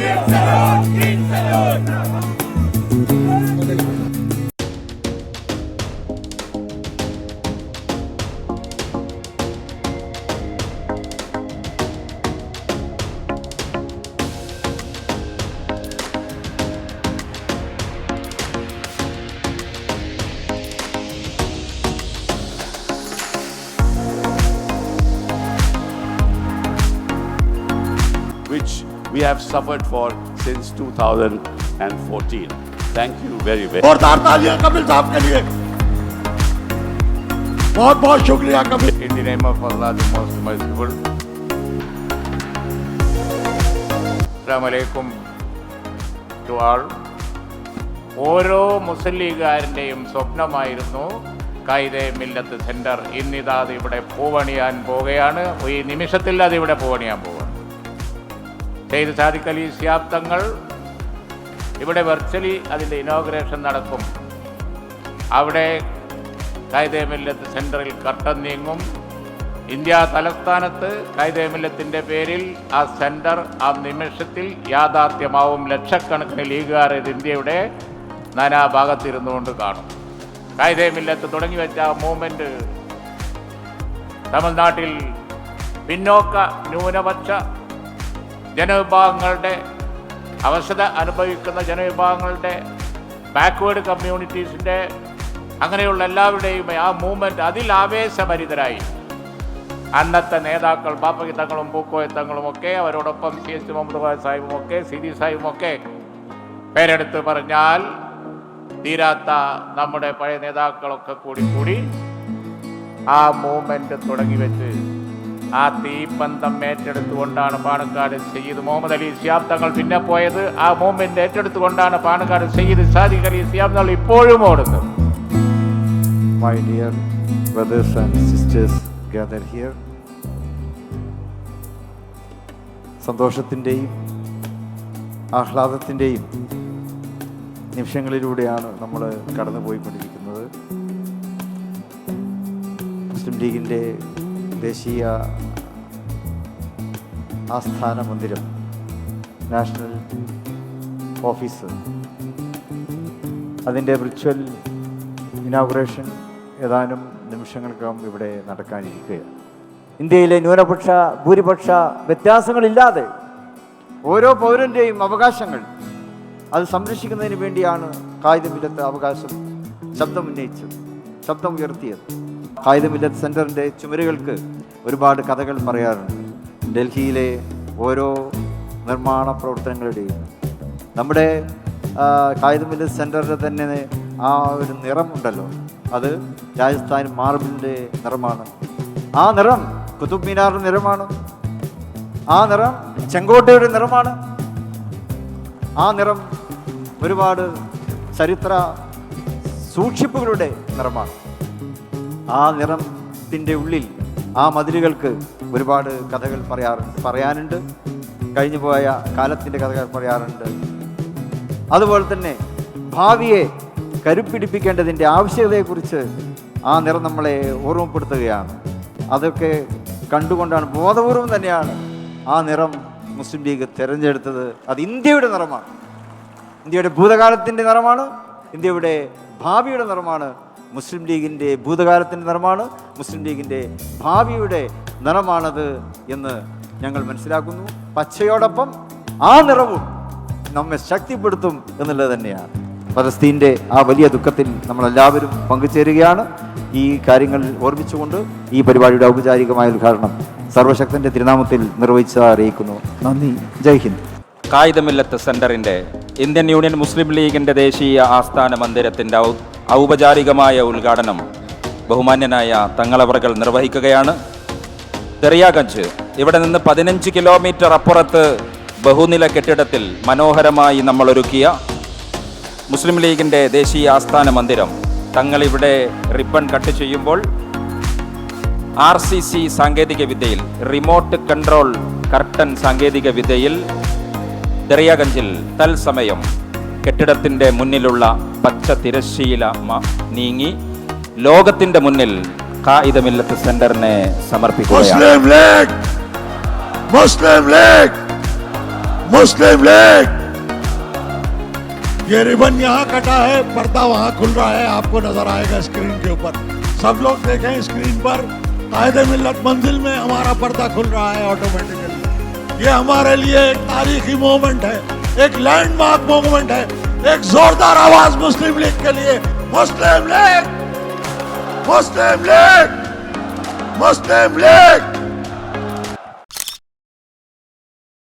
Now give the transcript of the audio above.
Instalon, Instalon, Instalon. we have suffered for since 2014. Thank you very, very जोरदार तालियां कपिल साहब के लिए बहुत बहुत शुक्रिया Kapil In the name of Allah, the most merciful. Assalamu alaikum to all. ഓരോ മുസ്ലിം ലീഗുകാരൻ്റെയും സ്വപ്നമായിരുന്നു കായിദെ മില്ലത്ത് സെൻറ്റർ ഇന്നിതാ അത് ഇവിടെ പൂവണിയാൻ പോവുകയാണ് ഈ നിമിഷത്തിൽ അത് ഇവിടെ പൂവണിയാൻ പോവുകയാണ് സെയ്ദ് സാദിഖ് അലി തങ്ങൾ ഇവിടെ വെർച്വലി അതിന്റെ ഇനോഗ്രേഷൻ നടക്കും. അവിടെ കൈതേമില്ലത്ത് മില്ലത്ത് സെന്ററിൽ കർട്ടൻ നീങ്ങും. ഇന്ത്യ തലസ്ഥാനത്ത് കൈതേമില്ലത്തിന്റെ പേരിൽ ആ സെന്റർ ആ നിമിഷത്തിൽ യാഥാർത്ഥ്യമാവും. ലക്ഷക്കണക്കിന് ലീഗുകാർ ഇത് ഇന്ത്യയുടെ നാനാഭാഗത്തിരുന്നുകൊണ്ട് കാണും. കൈതേമില്ലത്ത് മില്ലത്ത് തുടങ്ങി വെച്ച ആ മൂവ്മെന്റ് തമിഴ്നാട്ടിൽ പിന്നോക്ക ന്യൂനപക്ഷ ജനവിഭാഗങ്ങളുടെ അവസ്ഥ അനുഭവിക്കുന്ന ജനവിഭാഗങ്ങളുടെ ബാക്ക്വേർഡ് കമ്മ്യൂണിറ്റീസിന്റെ അങ്ങനെയുള്ള എല്ലാവരുടെയും ആ മൂവ്മെന്റ് അതിൽ ആവേശഭരിതരായി അന്നത്തെ നേതാക്കൾ ബാപ്പകി തങ്ങളും പൂക്കോയ തങ്ങളും ഒക്കെ അവരോടൊപ്പം സി എച്ച് മുഹമ്മദ് സാഹിബും ഒക്കെ സി ഡി സാഹിബും ഒക്കെ പേരെടുത്ത് പറഞ്ഞാൽ തീരാത്ത നമ്മുടെ പഴയ നേതാക്കളൊക്കെ കൂടി കൂടി ആ മൂവ്മെന്റ് തുടങ്ങി വെച്ച് ആ തീപ്പന്തം ഏറ്റെടുത്തുകൊണ്ടാണ് പാണക്കാട് സയ്യിദ് മുഹമ്മദ് അലി സിയാബ് തങ്ങൾ പിന്നെ പോയത്. ആ മൂമെന്റ് ഏറ്റെടുത്തുകൊണ്ടാണ് പാണക്കാട് സയ്യിദ് സാദിഖ് അലി സിയാബ് തങ്ങൾ ഇപ്പോഴും ഓടുന്നത്. My dear brothers and sisters gathered here. സന്തോഷത്തിന്റെയും ആഹ്ലാദത്തിന്റെയും നിമിഷങ്ങളിലൂടെയാണ് നമ്മൾ കടന്നുപോയിക്കൊണ്ടിരിക്കുന്നത്. മുസ്ലിം ലീഗിന്റെ ദേശീയ ആസ്ഥാന മന്ദിരം നാഷണൽ ഓഫീസ്. അതിന്റെ വിർച്വൽ ഇനാഗുറേഷൻ ഏതാനും നിമിഷങ്ങൾക്കകം ഇവിടെ നടക്കാനിരിക്കുകയാണ്. ഇന്ത്യയിലെ ന്യൂനപക്ഷ ഭൂരിപക്ഷ വ്യത്യാസങ്ങളില്ലാതെ ഓരോ പൗരന്റെയും അവകാശങ്ങൾ അത് സംരക്ഷിക്കുന്നതിന് വേണ്ടിയാണ് കായികമില്ലത്ത് അവകാശം ശബ്ദമുന്നയിച്ചത് ശബ്ദം ഉയർത്തിയത് കായികമില്ലത്ത് സെന്ററിന്റെ ചുമരുകൾക്ക് ഒരുപാട് കഥകൾ പറയാറുണ്ട്. ഡൽഹിയിലെ ഓരോ നിർമ്മാണ പ്രവർത്തനങ്ങളുടെയും നമ്മുടെ കായികമില്ലത്ത് സെന്ററിന്റെ തന്നെ ആ ഒരു നിറമുണ്ടല്ലോ അത് രാജസ്ഥാൻ മാർബിളിന്റെ നിറമാണ്. ആ നിറം കുതുബ് മീനാറിന്റെ നിറമാണ്. ആ നിറം ചെങ്കോട്ടയുടെ നിറമാണ്. ആ നിറം ഒരുപാട് ചരിത്ര സൂക്ഷിപ്പുകളുടെ നിറമാണ്. ആ നിറത്തിന്റെ ഉള്ളിൽ ആ മതിലുകൾക്ക് ഒരുപാട് കഥകൾ പറയാറുണ്ട് പറയാനുണ്ട്. കഴിഞ്ഞു പോയ കാലത്തിന്റെ കഥകൾ പറയാറുണ്ട്. അതുപോലെ തന്നെ ഭാവിയെ കരുപ്പിടിപ്പിക്കേണ്ടതിന്റെ ആവശ്യകതയെക്കുറിച്ച് ആ നിറം നമ്മളെ ഓർമ്മപ്പെടുത്തുകയാണ്. അതൊക്കെ കണ്ടുകൊണ്ടാണ് ബോധപൂർവം തന്നെയാണ് ആ നിറം മുസ്ലിം ലീഗ് തിരഞ്ഞെടുത്തത്. അത് ഇന്ത്യയുടെ നിറമാണ്. ഇന്ത്യയുടെ ഭൂതകാലത്തിന്റെ നിറമാണ്. ഇന്ത്യയുടെ ഭാവിയുടെ നിറമാണ്. മുസ്ലിം ലീഗിന്റെ ഭൂതകാലത്തിന്റെ നിറമാണ് മുസ്ലിം ലീഗിന്റെ ഭാവിയുടെ നിറമാണത് എന്ന് ഞങ്ങൾ മനസ്സിലാക്കുന്നു. പച്ചയോടൊപ്പം ആ നിറവും നമ്മെ ശക്തിപ്പെടുത്തും എന്നുള്ളത് തന്നെയാണ്. ഫലസ്തീന്റെ ആ വലിയ ദുഃഖത്തിൽ നമ്മളെല്ലാവരും പങ്കുചേരുകയാണ്. ഈ കാര്യങ്ങൾ ഓർമ്മിച്ചുകൊണ്ട് ഈ പരിപാടിയുടെ ഔപചാരികമായ ഉദ്ഘാടനം സർവശക്തന്റെ തിരുനാമത്തിൽ നിർവഹിച്ച അറിയിക്കുന്നു. നന്ദി. ജയ് ഹിന്ദ്. കായികമില്ലത്ത് സെന്ററിന്റെ ഇന്ത്യൻ യൂണിയൻ മുസ്ലിം ലീഗിന്റെ ദേശീയ ആസ്ഥാന മന്ദിരത്തിന്റെ ഔ- ഔപചാരികമായ ഉദ്ഘാടനം ബഹുമാന്യനായ തങ്ങളവറുകൾ നിർവഹിക്കുകയാണ്. ദറിയാഗഞ്ച് ഇവിടെ നിന്ന് പതിനഞ്ച് കിലോമീറ്റർ അപ്പുറത്ത് ബഹുനില കെട്ടിടത്തിൽ മനോഹരമായി നമ്മൾ ഒരുക്കിയ മുസ്ലിം ലീഗിന്റെ ദേശീയ ആസ്ഥാന മന്ദിരം. തങ്ങളിവിടെ റിബൺ കട്ട് ചെയ്യുമ്പോൾ ആർ സി സി സാങ്കേതിക വിദ്യയിൽ റിമോട്ട് കൺട്രോൾ കർട്ടൻ സാങ്കേതിക വിദ്യയിൽ ദറിയാഗഞ്ചിൽ തത്സമയം കെട്ടിടത്തിന്റെ മുന്നിലുള്ള പച്ച തിരശ്ശീല മ- നീങ്ങി ലോകത്തിന്റെ മുന്നിൽ കായികമില്ലത്ത് സെന്ററിനെ സമർപ്പിക്കുകയാണ് Muslim League Muslim League Muslim League ये रिबन यहाँ कटा है पर्दा वहाँ खुल रहा है आपको नजर आएगा स्क्रीन के ऊपर सब लोग देखें स्क्रीन पर कायदे मिल्लत मंजिल में हमारा पर्दा खुल रहा है ऑटोमेटिकली ये हमारे लिए एक तारीखी मोमेंट है एक लैंडमार्क मूवमेंट है, एक जोरदार आवाज़ मुस्लिम लीग के लिए। मुस्लिम लीग! मुस्लिम लीग! मुस्लिम लीग!